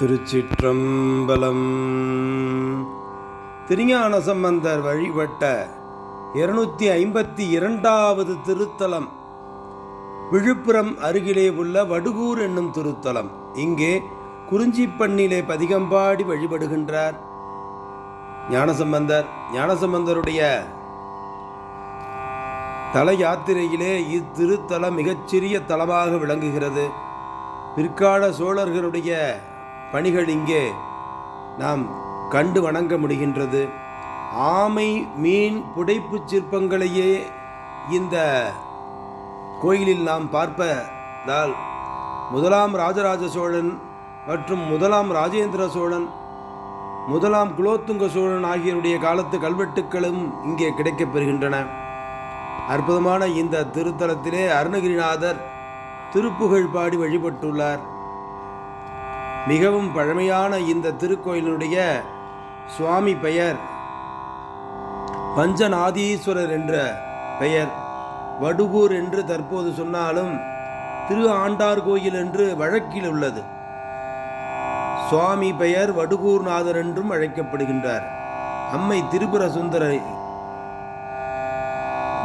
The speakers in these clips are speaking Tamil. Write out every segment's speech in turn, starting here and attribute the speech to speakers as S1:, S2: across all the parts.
S1: திருச்சிற்றம்பலம். திருஞான சம்பந்தர் வழிபட்ட இருநூற்றி ஐம்பத்தி இரண்டாவது திருத்தலம். விழுப்புரம் அருகிலே உள்ள வடுகூர் என்னும் திருத்தலம். இங்கே குறிஞ்சிப்பண்ணிலே பதிகம்பாடி வழிபடுகின்றார் ஞானசம்பந்தர். ஞானசம்பந்தருடைய தல யாத்திரையிலே இத்திருத்தலம் மிகச்சிறிய தலமாக விளங்குகிறது. பிற்கால சோழர்களுடைய பணிகள் இங்கே நாம் கண்டு வணங்க முடிகின்றது. ஆமை மீன் புடைப்புச் சிற்பங்களையே இந்த கோயிலில் நாம் பார்ப்பதால் முதலாம் ராஜராஜ சோழன் மற்றும் முதலாம் ராஜேந்திர சோழன் முதலாம் குலோத்துங்க சோழன் ஆகியோருடைய காலத்து கல்வெட்டுக்களும் இங்கே கிடைக்கப்பெறுகின்றன அற்புதமான இந்த திருத்தலத்திலே அருணகிரிநாதர் திருப்புகழ் பாடி வழிபட்டுள்ளார். மிகவும் பழமையான இந்த திருக்கோயிலினுடைய சுவாமி பெயர் பஞ்சநாதீஸ்வரர் என்ற பெயர். வடுகூர் என்று தற்போது சொன்னாலும் திரு ஆண்டார் கோயில் என்று வழக்கில் உள்ளது. சுவாமி பெயர் வடுகூர்நாதர் என்றும் அழைக்கப்படுகின்றார். அம்மை திரிபுர சுந்தரை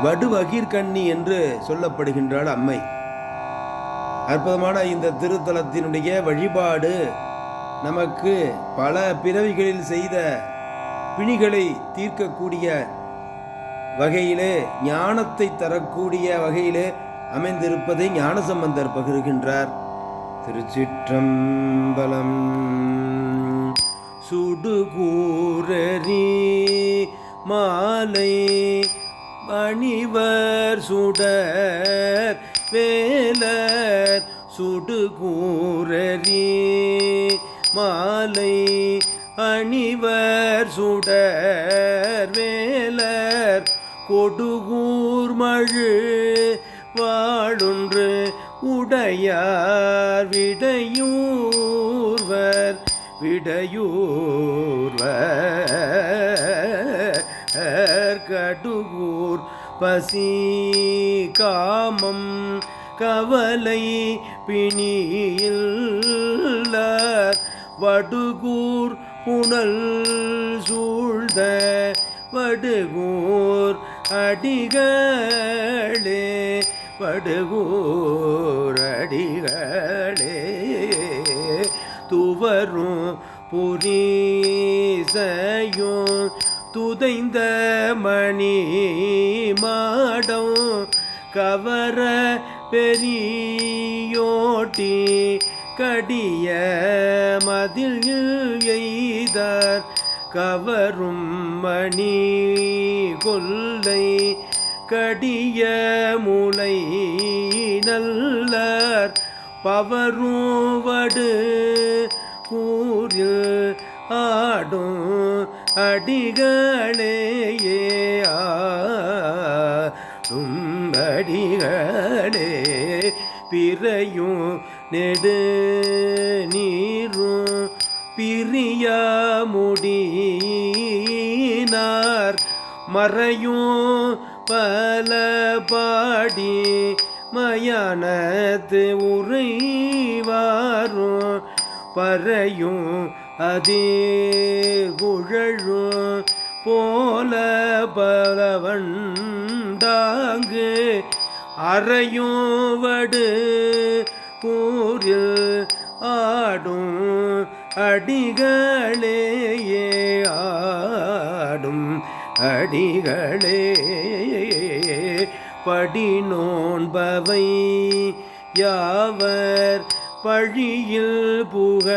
S1: வடுவகீர்கண்ணி என்று சொல்லப்படுகின்றாள் அம்மை. அற்புதமான இந்த திருத்தலத்தினுடைய வழிபாடு நமக்கு பல பிறவிகளில் செய்த பிணிகளை தீர்க்கக்கூடிய வகையிலே ஞானத்தை தரக்கூடிய வகையிலே அமைந்திருப்பதை ஞானசம்பந்தர் பகிர்கின்றார். திருச்சிற்றம்பலம் சுடுகூரரி மாலை மணிவர் சுடர் வேலர் சுடுகூரரி. மாலை அணிவர் சுடர் வேலர் கொடுகூர் மழு வாடுன்று உடையார் விடையூர்வர் விடையூர்வர். கடுகூர் பசி காமம் கவலை பிணியில் வடுகூர் புனல் சூழ்ந்த வடுகூர் அடிகளே. வடுகூர் அடிகளே. துவரும் புரிசையும் துதைந்த மணி மாடம் கவர பெரியோட்டி கடிய மதில் எய்தார் கவரும் மணி கொல்லை கடிய முளை நல்லார் பவரும் வடு ஊரில் ஆடும் அடிகளேயே ஆடும் பிறையும் நெடு நீரும் பிரியா முடினார் மறையும் பல பாடி மயானத்து உறைவாரும். பறையும் அதே குழழும் போல பலவண்டாங்கு அறையோவடு வடு கூறில் ஆடும் அடிகளேயே ஆடும் அடிகளே படி நோன்பவை யாவர் பழியில் புகழான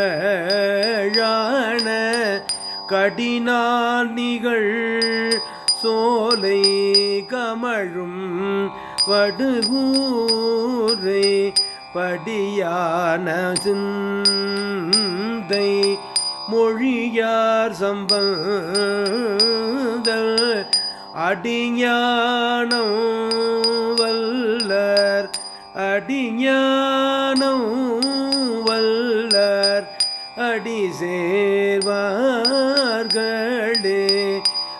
S1: கடினால் நிகழ் சோலை கமழும் வடுகூரை படியான சிந்தை மொழியார் சம்பந்த அடிஞானம் வல்லர் அடிஞானம்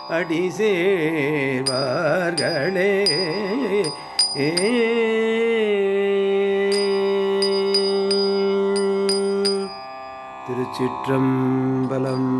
S1: அடி சேர்வார்களே ஏ. திருச்சிற்றம்பலம்.